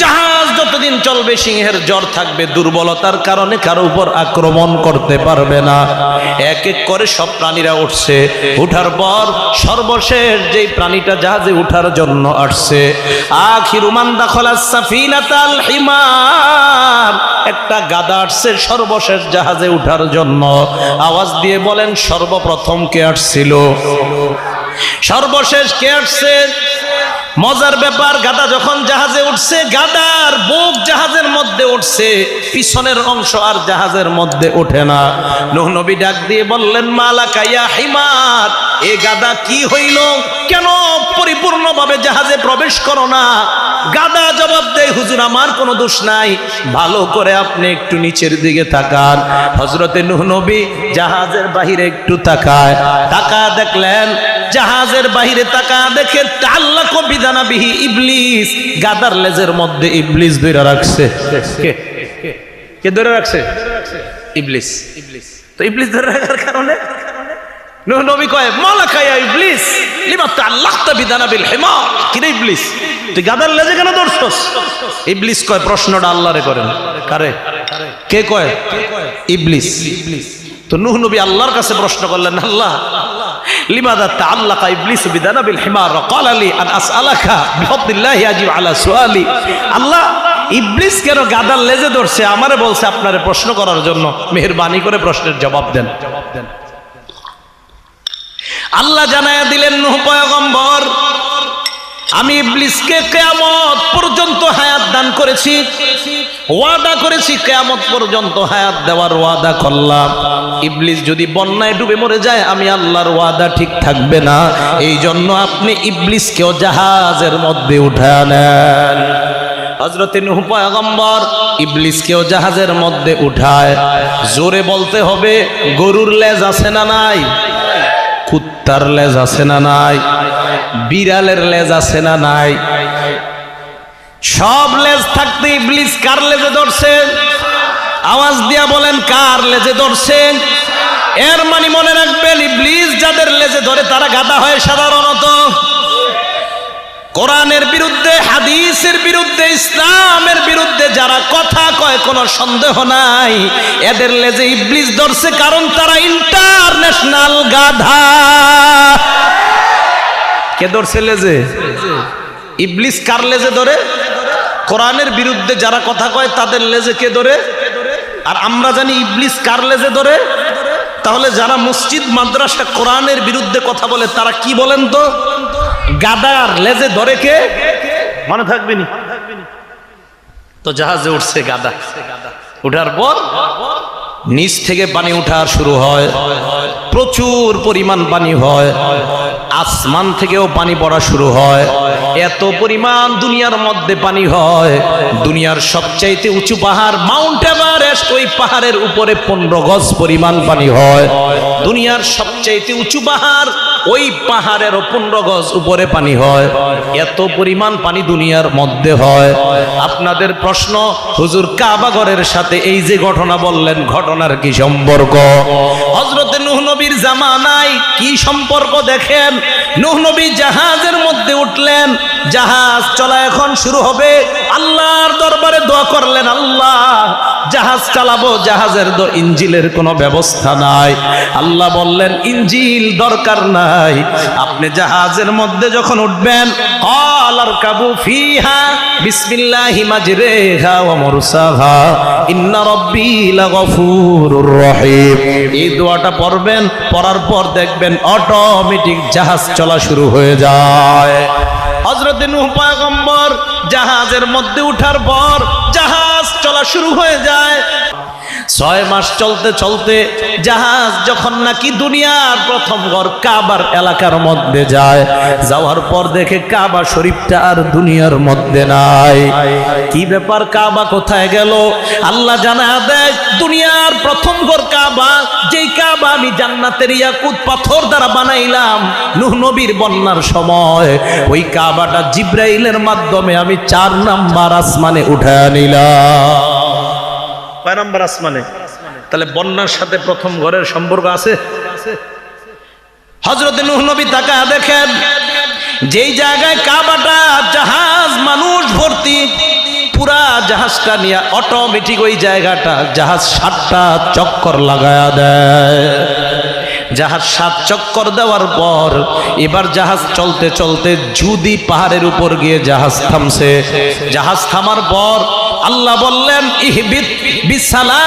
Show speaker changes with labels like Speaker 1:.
Speaker 1: জাহাজ যতদিন চলবে, সিংহের জ্বর থাকবে, দুর্বলতার কারণে কারও উপর আক্রমণ করতে পারবে না। এক এক করে সব প্রাণীরা উঠছে। উঠার পর সর্বশেষ যেই প্রাণীটা জাহাজে উঠার জন্য আসছে আখিরুমান দাখলা সাফিনাতাল হিমার একটা গাদা আসছে সর্বশেষ জাহাজে উঠার জন্য। আওয়াজ দিয়ে বলেন, সর্বপ্রথম কে আসছিল? সর্বশেষ কে আসছে? মজার ব্যাপার, গাদা যখন জাহাজে উঠছে, গাদার বুক জাহাজের মধ্যে উঠছে, পিছনের অংশ আর জাহাজের মধ্যে ওঠে না। নবী ডাক দিয়ে বললেন মালাকাইয়া হিমার এ গাদা কি হইল? কেন পরিপূর্ণভাবে জাহাজে প্রবেশ করো না? গাদা জবাব দেয়, হুজুর, আমার কোনো দোষ নাই। ভালো করে আপনি একটু নিচের দিকে তাকান। হজরতে নবী জাহাজের বাহিরে একটু তাকায়। তাকা দেখলেন, জাহাজের বাহিরে তাকা দেখে আল্লাহ কবিদানা বিহি ইবলিস। গাদার লেজের মধ্যে ইবলিস ধরে রাখছে। কে? কে? ধরে রাখছে? ইবলিস ইবলিস। তো ইবলিস ধরে রাখার কারণে নবী কয় মালা খায়া ইবলিস, লিমাত্তা আল্লাহ তাবিদানা বিল হিমা কিরে ইবলিস? তুই গাদার লেজে কেন দর্শস ইবলিস কয়, প্রশ্নটা আল্লাহরে করেন। কারে? কে কয়? ইবলিস। তো নূহ নবী আল্লাহর কাছে প্রশ্ন করলেন, আল্লাহ লিমা দা তাআল্লাকা ইবলিস বিদানা বিল হিমা ক্বাল আলি আন আসআলাকা বিহাদিল্লাহি আজিব আলা সুআলি। আল্লাহ, ইবলিস কেন গাদার লেজে ধরছে? আমারে বলছে আপনারে প্রশ্ন করার জন্য। মেহেরবানি করে প্রশ্নের জবাব দেন জবাব দেন। আল্লাহ জানায়া দিলেন, নূহ পয়গম্বর, আমি ইবলিসকে কেয়ামত পর্যন্ত হায়াত দান করেছি। ওয়াদা করেছি, কেয়ামত পর্যন্ত হায়াত দেওয়ার ওয়াদা করলাম। ইবলিস যদি বন্যায় ডুবে মরে যায়, আমি আল্লাহর ওয়াদা ঠিক থাকবে না। এই জন্য আপনি ইবলিসকেও জাহাজের মধ্যে উঠায় নেন। হজরতে নুহ পয়গম্বর ইবলিসকেও জাহাজের মধ্যে উঠায়। জোরে বলতে হবে, গরুর লেজ আছে না নাই? কুত্তার লেজ আছে না নাই? বিড়ালের লেজ আছে না নাই? সব লেজ থাকতে ইবলিস কার লেজে ধরছেন আওয়াজ দিয়া বলেন, কার লেজে ধরছেন এর মানে মনে রাখবেন, ইবলিস যাদের লেজে ধরে তারা গাদা হয় সাধারণত। কোরআনের বিরুদ্ধে, হাদিসের বিরুদ্ধে, ইসলামের বিরুদ্ধে যারা কথা কয়, কোনো সন্দেহ নাই। এদের লেজে ইবলিস ধরছে কারণ তারা ইন্টারন্যাশনাল গাধা। কে ধরছে লেজে? ইবলিস কার লেজে ধরে? কোরআনের বিরুদ্ধে যারা কথা কয়, তাদের লেজে কে ধরে? আর আমরা জানি ইবলিস কার লেজে ধরে? তাহলে যারা মসজিদ, মাদ্রাসা কোরআনের বিরুদ্ধে কথা বলে, তারা কি বলেন তো? গাদার লেজে ধরে কে? মনে থাকবে নি? তো জাহাজে উঠছে গাদা। উঠার পর নিচ থেকে পানি উঠার শুরু হয়। প্রচুর পরিমাণ পানি হয়। আসমান থেকেও পানি পড়া শুরু হয়। এত পরিমাণ দুনিয়ার মধ্যে পানি হয়। দুনিয়ার সবচাইতে উঁচু পাহাড় মাউন্ট এভারেস্ট, ওই পাহাড়ের উপরে পনেরো গজ পরিমাণ পানি হয়। দুনিয়ার সবচাইতে উঁচু পাহাড়, ওই পাহাড়ের পনেরো গজ উপরে পানি হয়। এত পরিমাণ পানি দুনিয়ার মধ্যে হয়। আপনাদের প্রশ্ন, হুজুর কাবাগরের সাথে এই যে ঘটনা বললেন, ঘটনার কি সম্পর্ক? হজরতে নুহ জামানায় কি সম্পর্ক দেখেন? নুহ নবী জাহাজের মধ্যে উঠলেন। জাহাজ চলা এখন শুরু হবে। আল্লাহর দরবারে দোয়া করলেন, আল্লাহ জাহাজ চালাবো, জাহাজের তো ইঞ্জিলের কোনো ব্যবস্থা নাই। আল্লাহ বললেন, ইঞ্জিল দরকার নাই। আপনি জাহাজের মধ্যে যখন উঠবেন কলার কাবু ফিহা বিসমিল্লাহি মাজরেহা ওয়া মুরসাহা। ইন্না রাব্বি লাগফুরুর রহিম। এই দোয়াটা পড়বেন, পড়ার পর দেখবেন অটোমেটিক জাহাজ চলা শুরু হয়ে যায়। হজরতে নূহ পয়গম্বর জাহাজের মধ্যে উঠার পর জাহাজ শুরু হয়ে যায়। ছয় মাস চলতে চলতে জাহাজ যখন নাকি দুনিয়ার প্রথম ঘর কাবার এলাকার মধ্যে যায়, যাওয়ার পর দেখে কাবা শরীফটা আর দুনিয়ার মধ্যে নাই। কি ব্যাপার কাবা কোথায় গেল? আল্লাহ জানা দেয়, দুনিয়ার প্রথম ঘর কাবা, যেই কাবা আমি জান্নাতের ইয়াকুত পাথর দ্বারা বানাইলাম, নুহ নবীর বন্যার সময়। ওই কাবাটা জিব্রাইলের মাধ্যমে আমি চার নাম্বার আসমানে উঠায় নিলাম কয় নাম্বার আসমানে? তাহলে বন্যার সাথে প্রথম ঘরের সম্পর্ক আছে? হজরত নবী তাকা দেখেন, যেই জায়গায় কাবাটা জাহাজ মানুষ ভর্তি, পুরা জাহাজটা নিয়ে অটোমেটিক ওই জায়গাটা জাহাজ সাতটা চক্কর লাগায়া দেয়। জাহাজ সাত চক্কর দেওয়ার পর এবার জাহাজ চলতে চলতে জুদি পাহাড়ের উপর গিয়ে জাহাজ থামছে। জাহাজ থামার পর আল্লাহ বললেন ইহবিত বিসালাম